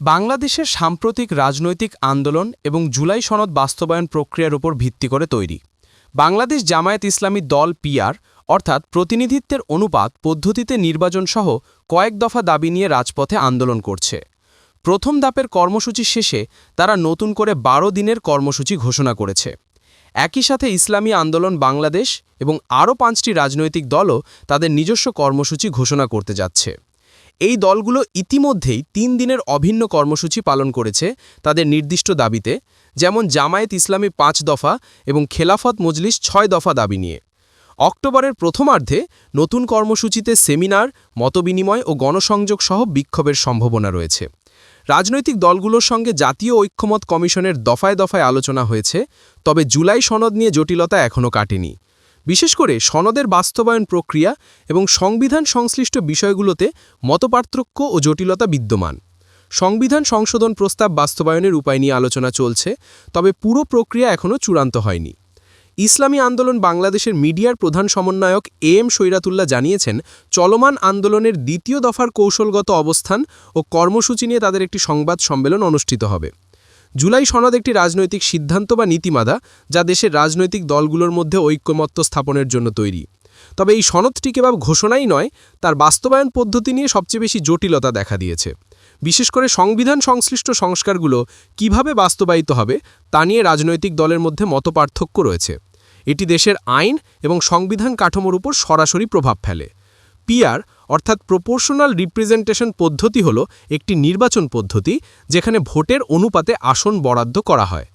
বাংলাদেশের সাম্প্রতিক রাজনৈতিক আন্দোলন এবং জুলাই সনদ বাস্তবায়ন প্রক্রিয়ার উপর ভিত্তি করে তৈরি। বাংলাদেশ জামায়াত ইসলামী দল পিআর, অর্থাৎ প্রতিনিধিত্বের অনুপাত পদ্ধতিতে নির্বাচন সহ কয়েক দফা দাবি নিয়ে রাজপথে আন্দোলন করছে। প্রথম দাপের কর্মসূচি শেষে তারা নতুন করে বারো দিনের কর্মসূচি ঘোষণা করেছে। একই সাথে ইসলামী আন্দোলন বাংলাদেশ এবং আরও পাঁচটি রাজনৈতিক দলও তাদের নিজস্ব কর্মসূচি ঘোষণা করতে যাচ্ছে। এই দলগুলো ইতিমধ্যেই তিন দিনের অভিন্ন কর্মসূচি পালন করেছে তাদের নির্দিষ্ট দাবিতে, যেমন জামায়াত ইসলামী পাঁচ দফা এবং খেলাফত মজলিস ছয় দফা দাবি নিয়ে। অক্টোবরের প্রথমার্ধে নতুন কর্মসূচিতে সেমিনার, মতবিনিময় ও গণসংযোগ সহ বিক্ষোভের সম্ভাবনা রয়েছে। রাজনৈতিক দলগুলোর সঙ্গে জাতীয় ঐক্যমত কমিশনের দফায় দফায় আলোচনা হয়েছে, তবে জুলাই সনদ নিয়ে জটিলতা এখনও কাটেনি। বিশেষ করে সনদের বাস্তবায়ন প্রক্রিয়া এবং সংবিধান সংশ্লিষ্ট বিষয়গুলোতে মতপার্থক্য ও জটিলতা বিদ্যমান। সংবিধান সংশোধন প্রস্তাব বাস্তবায়নের উপায় নিয়ে আলোচনা চলছে, তবে পুরো প্রক্রিয়া এখনও চূড়ান্ত হয়নি। ইসলামী আন্দোলন বাংলাদেশের মিডিয়ার প্রধান সমন্বয়ক এ এম সৈরাতুল্লাহ জানিয়েছেন, চলমান আন্দোলনের দ্বিতীয় দফার কৌশলগত অবস্থান ও কর্মসূচি নিয়ে তাদের একটি সংবাদ সম্মেলন অনুষ্ঠিত হবে। জুলাই সনদ একটি রাজনৈতিক সিদ্ধান্ত বা নীতিমাদা যা দেশের রাজনৈতিক দলগুলোর মধ্যে ঐক্যমত্য স্থাপনের জন্য তৈরি। তবে এই সনদটি কেবল ঘোষণাই নয়, তার বাস্তবায়ন পদ্ধতি নিয়ে সবচেয়ে বেশি জটিলতা দেখা দিয়েছে। বিশেষ করে সংবিধান সংশ্লিষ্ট সংস্কারগুলো কীভাবে বাস্তবায়িত হবে তা নিয়ে রাজনৈতিক দলের মধ্যে মতপার্থক্য রয়েছে। এটি দেশের আইন এবং সংবিধান কাঠামোর উপর সরাসরি প্রভাব ফেলে। পিআর, অর্থাৎ প্রপোর্শনাল রিপ্রেজেন্টেশন পদ্ধতি হল একটি নির্বাচন পদ্ধতি যেখানে ভোটের অনুপাতে আসন বরাদ্দ করা হয়।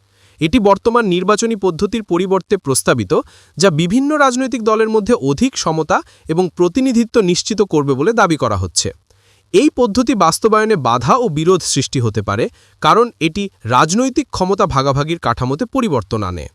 এটি বর্তমান নির্বাচনী পদ্ধতির পরিবর্তে প্রস্তাবিত, যা বিভিন্ন রাজনৈতিক দলের মধ্যে অধিক সমতা এবং প্রতিনিধিত্ব নিশ্চিত করবে বলে দাবি করা হচ্ছে। এই পদ্ধতি বাস্তবায়নে বাধা ও বিরোধ সৃষ্টি হতে পারে, কারণ এটি রাজনৈতিক ক্ষমতা ভাগাভাগির কাঠামোতে পরিবর্তন আনে।